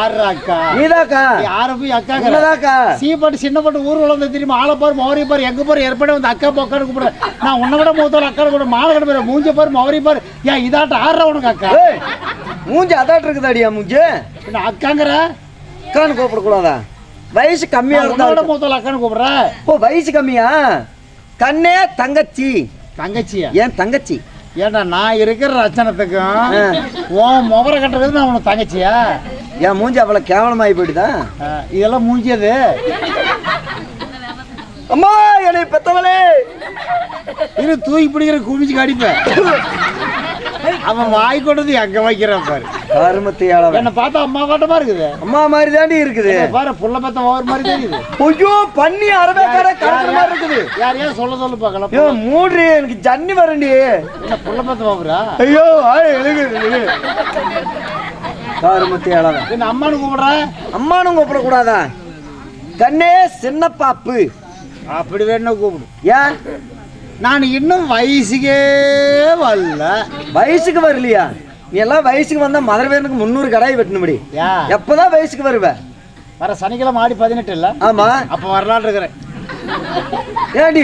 ஆறு அக்கா நீதாக்கா யார போய் அக்கா உன்னதாக்கா. சீப்பட்டு சின்ன பட்டு ஊர் உள்ள தெரியுமா? ஆளை பாரு மௌரி பாரு எங்க பாரு ஏற்பட வந்து அக்கா பக்கான்னு கூப்பிடுறேன் நான் உன்னை விட மூத்தவள் அக்கா கூட மாலை கடை பாரு மூஞ்ச பாரு மௌரி பாரு. ஏன் இதாட்ட ஆடுற உனக்கு அக்கா. மூஞ்சி அதாட்டு இருக்குதாடியா மூஞ்சி? பின்ன அக்காங்கிற? அக்கான்னு கூப்பிடக்கூடாதா? வயசு கம்மியா இருந்தா மூத்தவள் அக்கான்னு கூப்பிடுறேன் ஓ வயசு கம்மியா? கண்ணே தங்கச்சி. தங்கச்சியா? ஏன் தங்கச்சி? ஏன்டா நான் இருக்கிற ரச்சனத்துக்கும். உன் முகர கட்டுறது நான் உனக்கு தங்கச்சியா? என் மூஞ்சி அவ்வளவு கேவலமாயி போயிட்டுதா ஆ, இதெல்லாம் மூஞ்சியது. அம்மா என்னை பெத்தவளே. இரு தூக்கி பிடிக்கிற குமிச்சு அடிப்பேன் அவன் வாய் கொண்டது எங்க வைக்கிறான் பாரு. கருமத்தை அளவன் என்ன பார்த்தா அம்மா காட்டமா இருக்குது? அம்மா மாதிரி தாண்டி இருக்குது பாரு புள்ள பத்த ஓவர் மாதிரி தெரியுது. ஐயோ பண்ணி அரவேக்கார கலக்கிற மாதிரி இருக்குது. யாரையா சொல்ல சொல்லு பார்க்கலாம் ஐயோ மூடி எனக்கு ஜன்னி வரண்டி. என்ன புள்ள பத்த ஓவரா ஐயோ ஆய், எழுகு, எழுகு. கருமத்தை அளவன் என்ன அம்மானு கூப்பிடுற? அம்மானும் கூப்பிடக்கூடாதா? கண்ணே சின்ன பாப்பு அப்படி வேணா கூப்பிடு. ஏன் நான் இன்னும் வயசுக்கே வரல. வயசுக்கு வரலையா? நீ எல்லாம் வயசுக்கு வந்தா மதுரை பேருக்கு முந்நூறு கடாய் வெட்டணும்படி எப்பதான் வயசுக்கு வருவ? வர சனிக்கிழமை ஆடி பதினெட்டு இல்ல. ஆமா. அப்ப வரலான்னு இருக்கிறேன். ஏண்டி?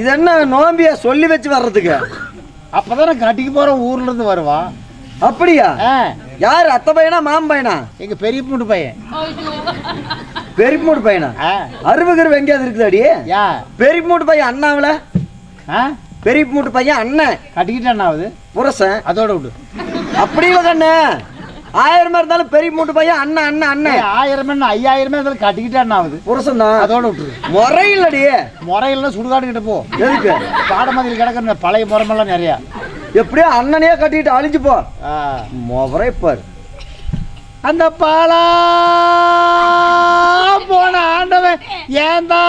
இது என்ன நோம்பியா சொல்லி வச்சு வர்றதுக்கு? அப்பதான் கட்டிக்கு போற ஊர்ல இருந்து வருவான் அப்படியா? யார் அத்தை பையனா மாமன் பையனா? எங்க பெரிய பூண்டு பையன். பெரியமூடு பையனா? ஆ, அருவகர் எங்கேயாவது இருக்குதாடி? யா. பெரியமூட்டு பையன் அண்ணாவில? ஆ? பெரியமூட்டு பையன் அண்ணன். கட்டிக்கிட்டேன் ஆகுது புரசன். அதோட விடு. அப்படியே கண்ணு? ஆயிரமா இருந்தாலும் பெரிய மூட்டு பையன் அண்ணன் அண்ணன் அண்ணன் ஆயிரம் ஐயாயிரமே அதில் கட்டிக்கிட்டேன் ஆகுது. புருஷன் தான் அதோட விட்டுரு. முறையில்லடி. முறையில சுடுகாடு கிட்ட போ. எதுக்கு? பாடமதில் கிடக்குற பழைய முறைமெல்லாம் நிறையா. எப்படியோ அண்ணனையே கட்டிட்டு அழிஞ்சு போ. ஆ. முறை பாரு. அந்த பாலா போன ஆண்டவன் ஏந்தா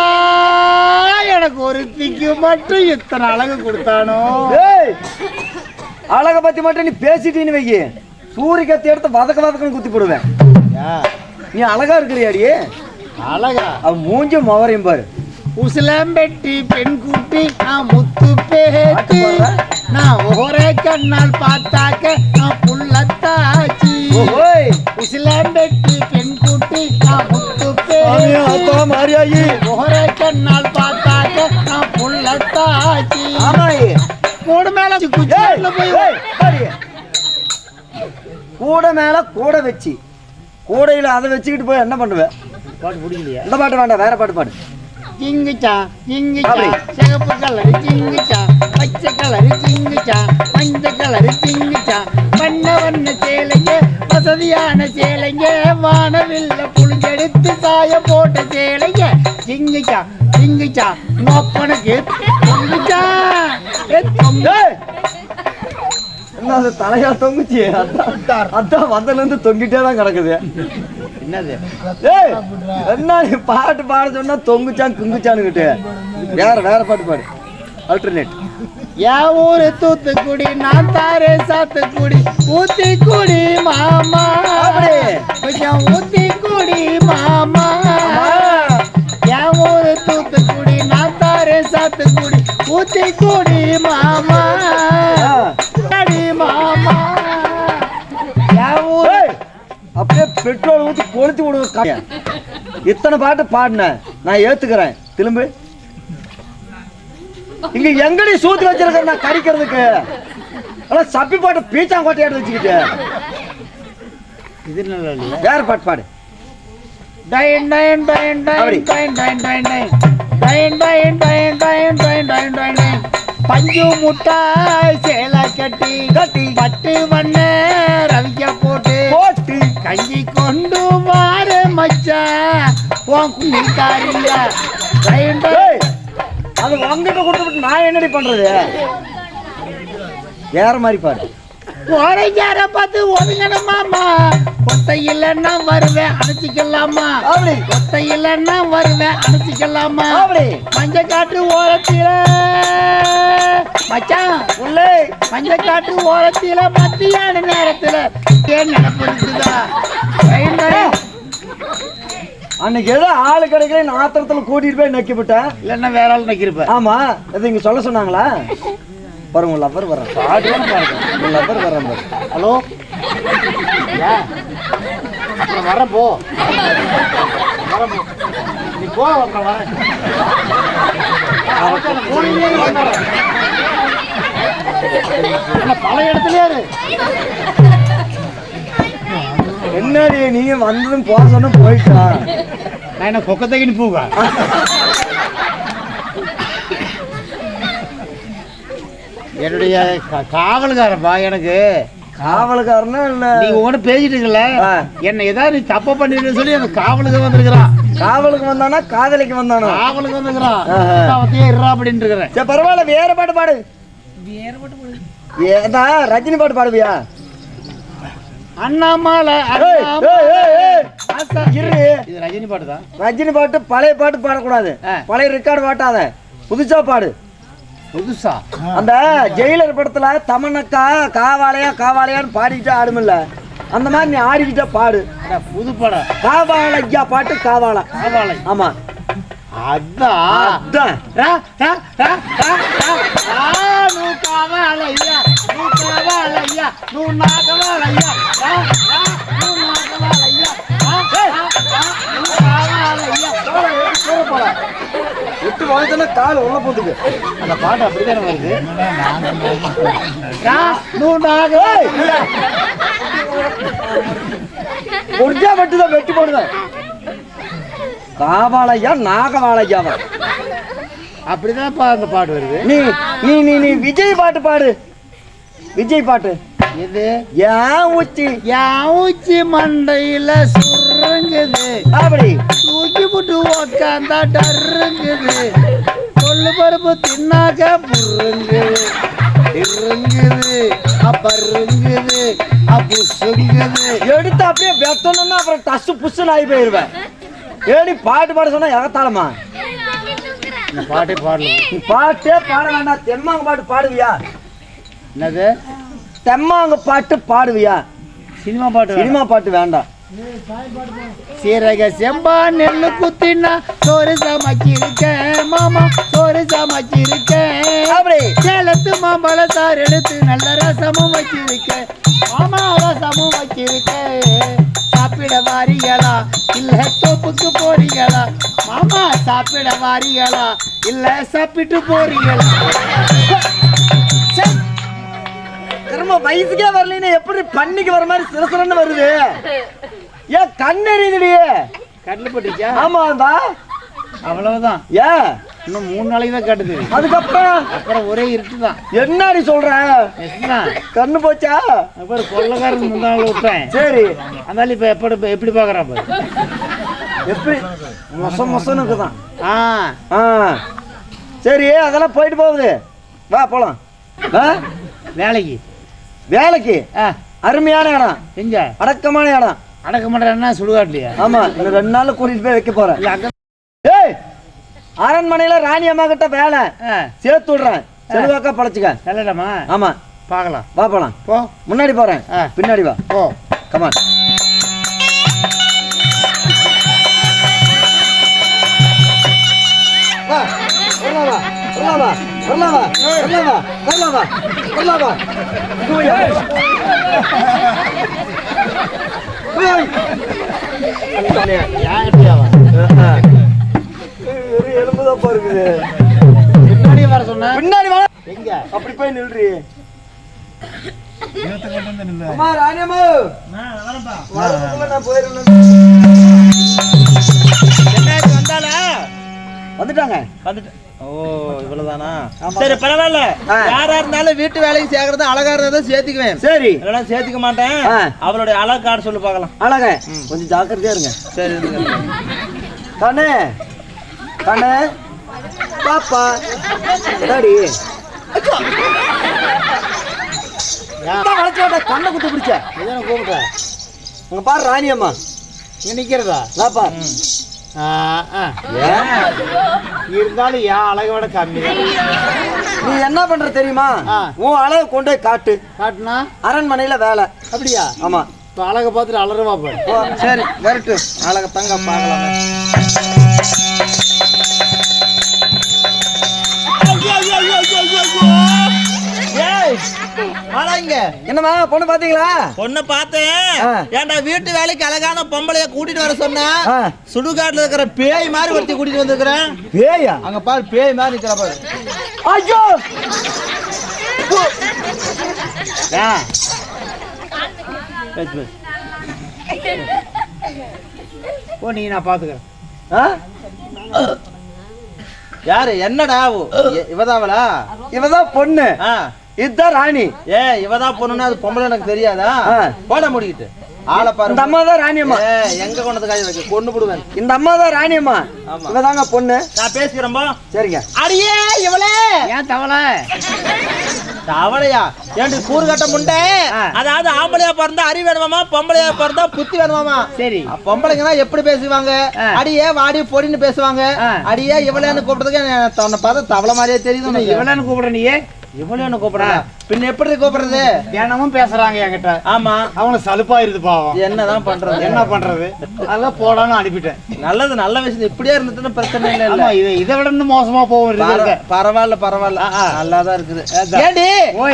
எனக்கு ஒரு திக்கு மட்டும் இத்தனை அழகு கொடுத்தானோ? அழக பத்தி மட்டும் நீ பேசிட்டீன்னு வைக்கி சூரிய கத்தி எடுத்து வதக்க வதக்கன்னு குத்தி போடுவேன். நீ அழகா இருக்கிறியாடி அழகா. அவன் மூஞ்சி முவரையும் பாரு. உசிலம்பெட்டி பெண் குட்டி நான் முத்து பேட்டி. நான் ஒரே கண்ணால் பார்த்தாக்க நான் புள்ளத்தாச்சி. உசிலம்பெட்டி பெண் குட்டி நான் முத்து பேட்டி. மாரியாயி. ஒரே கண்ணால் பார்த்தாக்க நான் புள்ளத்தாச்சி. மூடு மேல போய். கூட மேல கூட வச்சு. கூடையில அதை வச்சுக்கிட்டு போய் என்ன பண்ணுவேன் பாட்டு பிடிக்கலையா? இந்த பாட்டு வேண்டாம் வேற பாட்டு பாடு. ஜிங்குச்சா அப்படி. சிகப்பு கலர் ஜிங்குச்சா பச்சை கலர் ஜிங்குச்சா மஞ்சள் கலர் ஜிங்குச்சா. வண்ண வண்ண சேலைங்க வசதியான சேலைங்க வானவில்ல புளிஞ்செடுத்து சாய போட்ட சேலைங்க. ஜிங்குச்சா ஜிங்குச்சா நோப்பனுக்கு தொங்குச்சா. ஏ தொங்கு! என்ன அது தலையா தொங்குச்சு. அதான் வந்ததுல இருந்து தொங்கிட்டே தான் கிடக்குது. என்னது? ஏய் என்ன பாட்டு பாட சொன்னா தொங்குச்சான் குங்குச்சானுக்கிட்டு வேற வேற பாட்டு பாடு. அல்டர்னேட் என் ஊரு தூத்துக்குடி நான் தாரே சாத்துக்குடி ஊத்திக்குடி மாமா. அப்படி. கொஞ்சம் ஊத்திக்குடி மாமா. என் ஊரு தூத்துக்குடி நான் தாரே சாத்துக்குடி ஊத்திக்குடி மாமா. அப்படியே பெட்ரோல் ஊத்தி கொளுத்தி விடுவேன் இத்தனை பாட்டு பாடினேன் நான் ஏத்துக்கிறேன் திரும்ப இங்க எங்கடி சூத்து வச்சிருக்க நான் கடிக்கிறதுக்கு ஆனா சப்பி பாட்டு பீச்சாங்கோட்டை எடுத்து வச்சுக்கிட்டு இது நல்லா இல்ல வேற பாட்டு பாடு டைன் டைன் டைன் அப்படி. டைன் டைன் டைன் டைன் டைன் டைன் டைன் டைன் டைன் டைன் டைன் டைன் பஞ்சு முட்டாய் சேலை கட்டி கட்டி பட்டு வண்ண ரவிக்க போட்டு போட்டு கஞ்சி கொண்டு வாரு மச்சான் உன் அது உங்ககிட்ட கொடுத்துட்டு நான் என்னடி பண்றது? வேற மாதிரி பாரு ஓரைஞ்சார பார்த்து ஒதுங்கணும் மாமா கொத்தை இல்லைன்னா வருவேன் அணைச்சிக்கலாமா? அப்படி. இல்லைன்னா வருவேன் அணைச்சிக்கலாமா? அப்படி. மஞ்சக்காட்டு ஓரத்தில மச்சான். உள்ளே. மஞ்சக்காட்டு ஓரத்தில மத்தியான நேரத்துல ஏன் டைன். அன்னைக்கு ஏதோ ஆளு கிடைக்கல ஆத்திரத்துல கூட்டிட்டு போய் நக்கி விட்டேன் இல்லைன்னா வேற ஆள் நிற்கிறப்ப ஆமா அது இங்க சொல்ல சொன்னாங்களா? பாரு உன் லவ்வர் வர்றேன். உன் லவ்வர் வர்றேன் பாரு. ஹலோ அப்புறம் வரேன் போ. வரேன் நீ போ அப்புறம் என்ன பல இடத்துலயே என்ன நீ வந்ததும் போக சொன்ன போயிட்டான் நான் என்ன கொக்கத்தைக்கு போவேன் என்னுடைய கா- காவலுக்காரப்பா எனக்கு. காவலுக்காரனா இல்ல? நீங்க ஒண்ணு பேசிட்டு இருக்கல ஆ. என்ன ஏதாவது நீ தப்ப பண்ணிட்டு சொல்லி அந்த காவலுக்கு வந்திருக்கிறான் காவலுக்கு வந்தானா? காதலிக்கு வந்தானா? காவலுக்கு வந்திருக்கிறான் இருறா அப்படின்னு இருக்கிறேன். சரி பரவாயில்ல வேற பாட்டு பாடு. ஏதா ரஜினி பாட்டு பாடுவியா? அண்ணாமலை ஏய், ஏய், ஏய், ஏய். ஆசா. இரு. இது ரஜினி பாட்டு தான் ரஜினி பாட்டு பழைய பாட்டு பாடக்கூடாது. பழைய ரெக்கார்டு பாட்டாத. புதுசா பாடு. புதுசா? அந்த ஜெயிலர் படத்துல தமனக்கா காவாலையா காவாலையான்னு பாடிக்கிட்டே ஆடுமில்ல? அந்த மாதிரி நீ ஆடிக்கிட்டே பாடு. புது படம். காவாலையா பாட்டு காவால. காவாலை. ஆமா. அதான். காவாலையா காவாலையா நூ வேக எட்டு வாழ்ந்தனா கால் உள்ள போட்டுக்கு. அந்த பாட்டு அப்படிதான் வருது. நூண்டாக முடிஞ்சா மட்டும்தான் வெட்டி போடுவேன் காவாலையா நாகவாலையாவா அப்படிதான் அந்த பாட்டு வருது. நீ நீ நீ விஜய் பாட்டு பாடு. விஜய் பாட்டு. இது ஏன் உச்சி என் உச்சி மண்டையில சுருங்குது. அப்படி. தூக்கி போட்டு உக்காந்தா டருங்குது கொள்ளு பருப்பு தின்னாக்க புருங்குது. இருங்குது. அப்பருங்குது அப்பு சுங்குது. எடுத்து அப்படியே வெத்தணும்னா அப்புறம் டஸ்ஸு புஷ்ஷுன்னு ஆகி போயிருவேன். ஏடி பாட்டு பாட சொன்னா எகத்தாளமா? இந்த பாட்டே பாடலாம் பாட்டே பாட வேண்டாம். தெம்மாங்க பாட்டு பாடுவியா? என்னது? தெம்மாங்க பாட்டு பாடுவியா? சினிமா பாட்டு சினிமா பாட்டு வேண்டாம் சீரக செம்பா நெல்லு குத்தினா சோறு சமைச்சிருக்கேன் மாமா சோறு சமைச்சிருக்கேன் அப்படி. சேலத்து மாம்பழ சார் எடுத்து நல்ல ரசமும் வச்சிருக்கேன் மாமா ரசமும் வச்சிருக்கேன் சாப்பிட வாரிகளா இல்ல தோப்புக்கு போறீங்களா? மாமா சாப்பிட வாரிகளா இல்ல சாப்பிட்டு போறீங்களா? திரும்ப வயசுக்கே வரலைன்னா எப்படி பண்ணிக்கு வர மாதிரி சிறசிறன்னு வருது? ஏன் கண்ணெறியுதுடி கடல் பட்டுச்சா? ஆமாண்டா அவ்வளவுதான். ஏன் இன்னும் மூணு நாளைக்கு தான் கட்டுது. அதுக்கப்புறம்? அப்புறம் ஒரே இருட்டு தான் என்னடி சொல்ற? என்ன? கண்ணு போச்சா? அப்புறம் கொள்ளக்காரன் முந்தாள் விட்டேன். சரி. அதனால இப்ப எப்படி எப்படி பாக்குறான் பாரு. எப்படி? மொச மொசன்னு இருக்குதான். ஆ. ஆ. சரி அதெல்லாம் போயிட்டு போகுது. வா போலாம். வேலைக்கு. வேலைக்கு? அருமையான இடம். எங்க? அடக்கமான இடம். அடக்க மாட்டேன்னா சுடுகாட்லையா ஆமா இன்னும் ரெண்டு நாள்ல கூட்டிட்டு போய் வைக்க போறேன். ஏய் அரண்மனையில ராணி அம்மா கிட்ட வேலை சேர்த்து விடுறேன். செல்வாக்கா பழச்சுக்க நல்லடமா ஆமா. பார்க்கலாம் வா போலாம். போ. முன்னாடி போறேன். பின்னாடி வா. போ. கமான் வா வா வா. ஓய். யார்கிட்டயாவா ஆ. வெறும் எலும்புதான் பாருக்குது பின்னாடி வர சொன்ன. பின்னாடி வா. எங்க? அப்படி போய் நில்றி. அம்மா ராணியம்மா. வரதுக்குள்ள நான் போயிருந்தேன் என்னாச்சு வந்தாளா? வந்துட்டாங்க. வந்துட்டு ஓ இவ்வளவுதானா. சரி பரவாயில்ல. யாரா இருந்தாலும் வீட்டு வேலைக்கு சேர்க்கறது அழகா இருந்தா சேர்த்துக்குவேன். சரி. இல்லைன்னா சேர்த்துக்க மாட்டேன். அவளுடைய அழகு கார்டு சொல்லு பார்க்கலாம். அழக. கொஞ்சம் ஜாக்கிரதையா இருங்க. சரி. கண்ணு. கண்ணு. பாப்பா. வளர்ச்சி கண்ணை குத்து பிடிச்ச. கூப்பிட்ட? உங்க பாரு ராணியம்மா இங்க நிக்கிறதா. ஏன் இருந்தாலும் என் அழகை விட கம்மி. நீ என்ன பண்ற தெரியுமா. உன் அழகு கொண்டு காட்டு. காட்டுனா? அரண்மனையில வேலை. அப்படியா? ஆமா. இப்போ அழகை பார்த்துட்டு அலறுவா ஓ, சரி வரட்டு. அழக தங்க பார்க்கலாமே. ஏய் ஏய் வாடா இங்க என்னம்மா பொண்ணு பாத்தீங்களா? பொண்ணு பார்த்தேன். ஏன்டா வீட்டு வேலைக்கு அழகான பொம்பளைய கூட்டிட்டு வர சொன்னா. சுடுகாட்டுல இருக்கிற பேய் மாதிரி ஒருத்தி கூட்டிட்டு வந்திருக்கிறேன். பேயா? அங்க பாரு பேய் மாதிரி நிக்கிற பாரு. ஐயோ. போ. நீ நான் பாத்துக்கிறேன்? யாரு? என்னடா ஓ, இவதாவளா? இவதான் பொண்ணு. ஆ. இதுதான் ராணி. ஏ இவதான் பொண்ணுன்னா அது பொம்பளை எனக்கு தெரியாதா. போட முடிக்கிட்டு. ஆளை பாரு. இந்த அம்மா தான் ராணியம்மா எங்க கொண்டது காய் வைக்க? கொண்டு விடுவேன் இந்த அம்மா தான் ராணியம்மா. இவதாங்க பொண்ணு. நான் பேசிக்கிறேன்பா. சரிங்க. அடியே இவளே. ஏன் தவளை? தவளையா? ஏன்டி கூறு கட்ட முண்டை. அதாவது ஆம்பளையா பிறந்தா அறிவு வேணுமாமா பொம்பளையா பிறந்தா புத்தி வேணுமாமா? சரி. பொம்பளைங்கன்னா எப்படி பேசுவாங்க. அடியே வாடி பொடின்னு பேசுவாங்க. அடியே இவளேன்னு கூப்பிடுறதுக்கு எனக்கு தன்னை பார்த்தா தவளை மாதிரியே தெரியுது. இவளன்னு கூப்பிடுற நீயே இவளேன்னு கூப்பிடுறா பின்ன எப்படி கூப்பிடுறது தினமும் பேசுறாங்க என்கிட்ட. ஆமா. அவங்களுக்கு சலுப்பாயிருது பாவம். என்னதான் பண்றது? என்ன பண்றது? அதெல்லாம் போடான்னு அனுப்பிட்டேன். நல்லது நல்ல விஷயம். இப்படியே இருந்துட்டுன்னு பிரச்சனை இல்ல இல்ல. இது இதை விட இன்னும் மோசமா போகும். பரவாயில்ல பரவாயில்ல. இருக்குது. அதான்.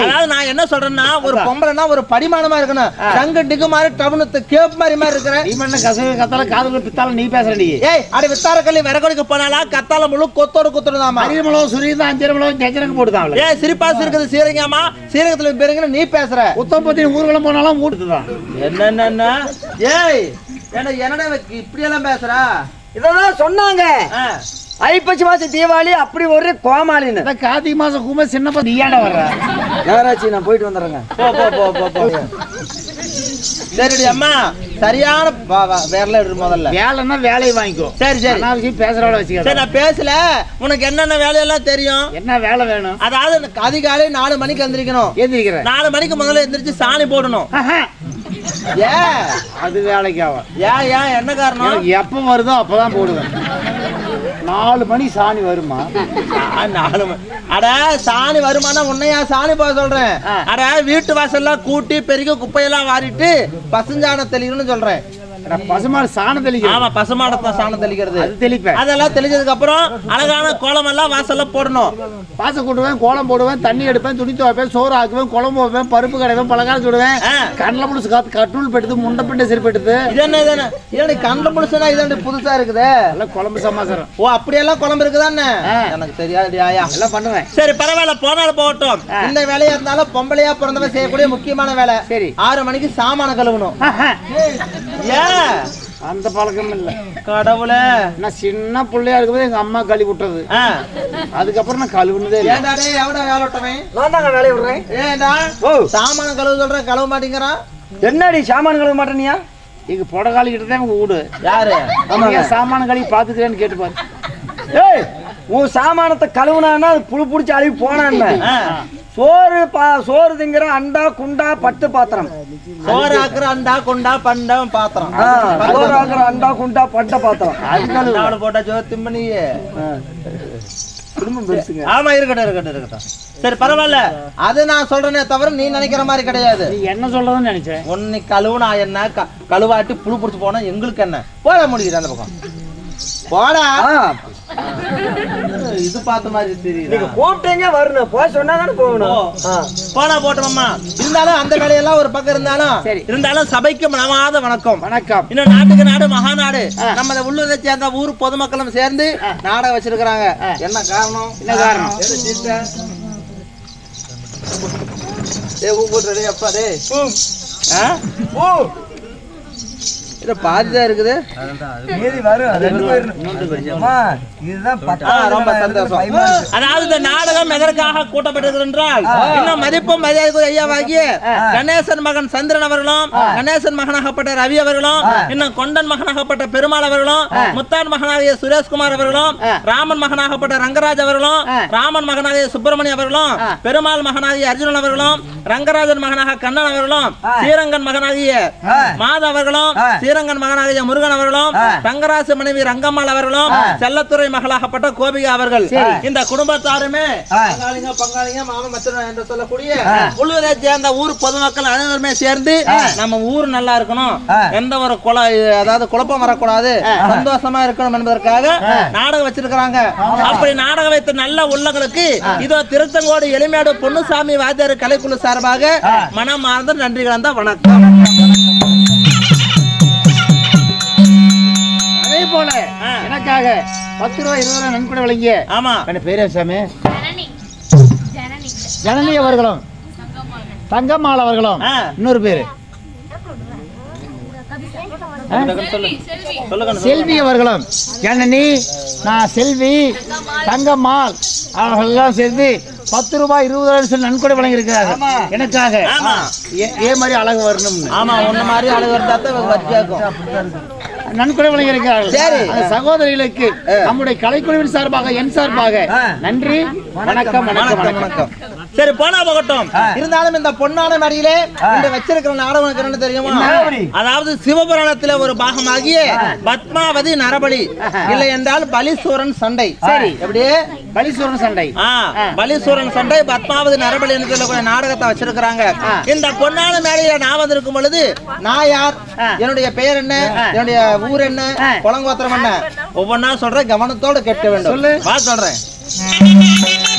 அதாவது நான் என்ன சொல்றேன்னா ஒரு அதான். பொம்பளைனா ஒரு படிமானமா இருக்கணும். ஆ. டங்கு டிக்கு மாதிரி டவுனு கேப் மாதிரி மாதிரி இருக்கிற. நீ பண்ண கசகு கத்தால காதுல பித்தால நீ பேசுற நீ. ஏய் அடி வித்தாரக்கல்லி விறகொடிக்க போனாலா கத்தால முழு கொத்தோடு குத்துறதாமா அரிமளவு சுரீதா அஞ்சரிமளவு ஜஞ்சனுக்கு போட்டுதான் ஏய் சிரிப்பாசு இருக்குது சீரகமா சீரகத்துல பெருங்கன்னு நீ பேசுற. உத்தம் பத்தி ஊர்வலம் போனாலும் ஊட்டுதான் என்னென்ன ஏய் என்ன என்னடா இப்படி எல்லாம் பேசுற? இததான் சொன்னாங்க. ஐப்பசி மாசம் தீபாவளி அப்படி ஒரு கோமாளின்னு. கார்த்திகை மாசம் கூம சின்னப்பா நீ ஏன்டா வர்ற? நகராட்சி நான் போயிட்டு வந்துடுறேங்க. போ போ போ போ போ. சரிடி அம்மா. சரியான வா, வா, விரல இடு முதல்ல. வேலைன்னா வேலையை வாங்கிக்கோ. சரி சரி. அனாவசியம் பேசுறவள சரி வச்சுக்க நான் பேசல. உனக்கு என்னென்ன வேலையெல்லாம் தெரியும்? என்ன வேலை வேணும்? அதாவது அதிகாலை நாலு மணிக்கு எந்திரிக்கணும். ஏந்திரிக்கிறேன் நாலு மணிக்கு முதல்ல எந்திரிச்சு சாணி போடணும். ஏன்? அது வேலைக்கு ஆகும் ஏன் ஏன்? என்ன காரணம்? எப்ப வருதோ அப்பதான் போடுவேன். நாலு மணி சாணி வருமா? நாலு மணி அட சாணி வருமானா உன்னையா சாணி போக சொல்றேன். அட வீட்டு வாசல்லாம் கூட்டி பெருகி குப்பையெல்லாம் வாரிட்டு பசுஞ்சாண தெளிக்கணும்னு சொல்றேன். பசுமாடு சாணம் தெளிக்கிறேன் ஆமா பசுமாடத்தான் சாணம் தெளிக்கிறது. அது தெளிப்பேன். அதெல்லாம் தெளிச்சதுக்கு அப்புறம் அழகான கோலம் எல்லாம் வாசல்ல போடணும். பாசம் கூட்டுவேன் கோலம் போடுவேன் தண்ணி எடுப்பேன் துணி துவைப்பேன் சோறு ஆக்குவேன் குழம்பு வைப்பேன் பருப்பு கடைவேன் பலகாரம் சுடுவேன். ஆ. கடலை புடிச்சு காத்து கட்டுள் பெடுத்து முண்டை பிண்டை சிறுபெடுத்து இது என்ன இது என்ன? இதோட கண்ட முழுசனா இதாண்டி புதுசா இருக்குது? எல்லாம் குழம்பு சமாசாரம். ஓ அப்படியெல்லாம் குழம்பு இருக்குதானே. எனக்கு தெரியாது ஆயா. எல்லாம் பண்ணுவேன். சரி பரவாயில்ல போனாலும் போகட்டும். இந்த வேலையா இருந்தாலும் பொம்பளையா பிறந்தவன் செய்யக்கூடிய முக்கியமான வேலை. சரி. ஆறு மணிக்கு சாமான கழுவணும். ஏன் அந்த பழக்கம் இல்ல. கடவுளே. நான் சின்ன பிள்ளையா இருக்கும்போது எங்க அம்மா கழுவி விட்டுறது. அதுக்கப்புறம் நான் கழுவுனதே இல்லை. ஏன்டா டேய் எவடா வேலை விட்டவன்? நான் தாங்க வேலையை விடுறேன். ஏன்டா? ஓ. சாமான கழுவ சொல்றேன் கழுவ மாட்டேங்கிறான். என்னடி சாமான் கழுவ மாட்டேனியா எங்க புடகாலி கிட்ட தான் உங்க வீடு யாரு. ஏன் சாமான கழுவி பாத்துக்கிறேன்னு கேட்டு பாரு ஏய் உன் சாமானத்தை கழுவுனான்னா அது புழு பிடிச்சி அழுவி போனான்னு. சோறு பா சோறு திங்கிற அண்டா குண்டா பட்டு பாத்திரம். சோறு ஆக்குற அண்டா கொண்டா பண்டம் பாத்திரம். சோறு ஆக்குற அண்டா குண்டா பட்ட பாத்திரம். போட்டா ஜோ பெருசுங்க ஆமா இருக்கட்டும் இருக்கட்டும் இருக்கட்டும். சரி பரவாயில்ல. அது நான் சொல்றேனே தவிர நீ நினைக்கிற மாதிரி கிடையாது. நீ என்ன சொல்றதுன்னு நினைச்சேன்? உன்னை கழுவுனா என்ன? க- கழுவாட்டி புழு பிடிச்சி போனா எங்களுக்கு என்ன? போட முடியுது அந்த பக்கம். போடா ஆ, இது பார்த்த மாதிரி நீங்க தெரியுது கூப்பிட்டீங்க வரணும் போய் சொன்னா தானே போகணும். ஆ. போனா போட்டோம்மா. இருந்தாலும் அந்த வேலையெல்லாம் ஒரு பக்கம் இருந்தாலும் சரி. இருந்தாலும் சபைக்கு மனமாத வணக்கம். வணக்கம். இன்னும் நாட்டுக்கு நாடு மகாநாடு. ஆ. நம்ம உள்ளூரை சேர்ந்த ஊர் பொதுமக்களும் சேர்ந்து நாடகம் வச்சிருக்கிறாங்க. ஆ. என்ன காரணம்? என்ன காரணம்? டேய், ஊ போட்டுரு, டேய், அப்பா, டேய். ஆ? இது பாதிதான் இருக்குது. மீறி வரும் அது ரெண்டு போயிரும். அம்மா, இதுதான் ஆ, பத்தாவது ரொம்ப நாள் சந்தோஷம். பயமா இருக்கு. அதாவது இந்த நாடகம் எதற்காக கூட்டப்பட்டிருக்கிறது என்றால் இன்னும் மதிப்பும் மரியாதைக்கும் ஐயாவாகிய கணேசன் மகன் சந்திரன் அவர்களும் கணேசன் மகனாகப்பட்ட ரவி அவர்களும் இன்னும் கொண்டன் மகனாகப்பட்ட பெருமாள் அவர்களும் முத்தான் மகனாகிய சுரேஷ்குமார் அவர்களும் ராமன் மகனாகப்பட்ட ரங்கராஜ் அவர்களும் ராமன் மகனாகிய சுப்பிரமணிய அவர்களும் பெருமாள் மகனாகிய அர்ஜுனன் அவர்களும் ரங்கராஜன் மகனாக கண்ணன் அவர்களும் ஸ்ரீரங்கன் மகனாகிய மாத அவர்களும் ஸ்ரீரங்கன் மகனாகிய முருகன் அவர்களும் ரங்கராசு மனைவி ரங்கம்மாள் அவர்களும் செல்லத்துறை மகளாகப்பட்ட கோபிகா அவர்கள். இந்த குடும்பத்தாருமே பங்காளிங்க பங்காளிங்க மாமன் மச்சன் என்று சொல்லக்கூடிய உள்ளூரை சேர்ந்த ஊர் பொதுமக்கள் அனைவருமே சேர்ந்து நம்ம ஊர் நல்லா இருக்கணும். எந்த ஒரு குல அதாவது குழப்பம் வரக்கூடாது. சந்தோஷமா இருக்கணும் என்பதற்காக நாடகம் வச்சிருக்கிறாங்க. அப்படி நாடகம் வைத்த நல்ல உள்ளங்களுக்கு இதோ திருச்செங்கோடு எளிமையாடு பொன்னுசாமி வாத்தியார் கலைக்குழு சார்பாக மனமார்ந்த நன்றி கலந்த வணக்கம். போல. எனக்காக பத்து ரூபாய் இருபது ரூபாய் நன்கொடை வழங்கிய ஆமா. என்ன பேரே சாமி. ஜனனி. அவர்களும் தங்கம்மாள் அவர்களும். இன்னொரு பேரு. செல்வி செல்வி. சொல்லுங்க செல்வி அவர்களும் ஜனனி நான் செல்வி தங்கம்மாள் அவர்களெல்லாம் சேர்ந்து பத்து ரூபாய் இருபது ரூபாய் சொல்லி நன்கொடை வழங்கியிருக்கிறார்கள். எனக்காக. ஆமா. ஏ- மாதிரி அழகு வரணும்னு. ஆமா உன்ன மாதிரி அழகு இருந்தா தான் வச்சியாக்கும் நன்கொடை வழங்கியிருக்கிறார்கள் சகோதரிகளுக்கு நம்முடைய கலைக்குழுவின் சார்பாக என் சார்பாக நன்றி. வணக்கம் வணக்கம் வணக்கம் சரி போனா போகட்டும். இருந்தாலும் இந்த பொன்னான மடியிலே இந்த வச்சிருக்கிற நாடகம் என்னன்னு தெரியுமா? அதாவது சிவபுராணத்துல ஒரு பாகமாகிய பத்மாவதி நரபலி. இல்லை என்றால் பலிசூரன் சண்டை. சரி. எப்படியே? பலீஸ்வரன் சண்டை. பலிசூரன் சண்டை பத்மாவதி நரபலி என்று சொல்லக்கூடிய நாடகத்தை வச்சிருக்கிறாங்க. இந்த பொன்னான மேடையில நான் வந்திருக்கும் பொழுது நான் யார்? என்னுடைய பெயர் என்ன? என்னுடைய ஊர் என்ன? குளங்கோத்திரம் என்ன? ஒவ்வொன்னா சொல்றேன் கவனத்தோட கேட்க வேண்டும். வா சொல்றேன். Thank you.